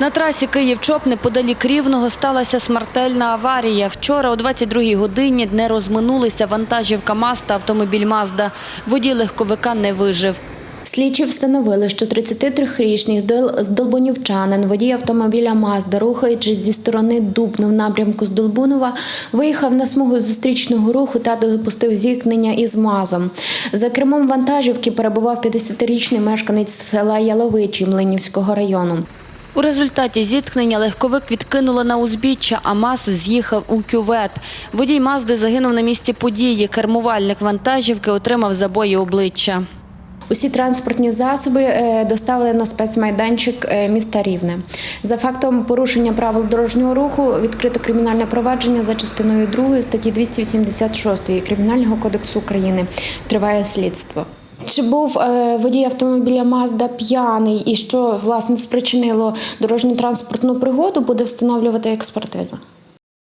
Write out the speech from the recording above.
На трасі Київ-Чоп неподалік Рівного сталася смертельна аварія. Вчора о 22-й годині не розминулися вантажівка МАЗ та автомобіль Мазда. Водій легковика не вижив. Слідчі встановили, що 33-річний здол- здолбунівчанин, водій автомобіля Мазда, рухаючись зі сторони Дубно в напрямку з Долбунова, виїхав на смугу зустрічного руху та допустив зіткнення із МАЗом. За кермом вантажівки перебував 50-річний мешканець села Яловичі Млинівського району. У результаті зіткнення легковик відкинуло на узбіччя, а МАЗ з'їхав у кювет. Водій Мазди загинув на місці події. Кермувальник вантажівки отримав забої обличчя. Усі транспортні засоби е, доставили на спецмайданчик е, міста Рівне. За фактом порушення правил дорожнього руху відкрито кримінальне провадження за частиною 2 статті 286 Кримінального кодексу України. Триває слідство. Чи був е, водій автомобіля Мазда п'яний і що власне спричинило дорожньо-транспортну пригоду, буде встановлювати експертиза.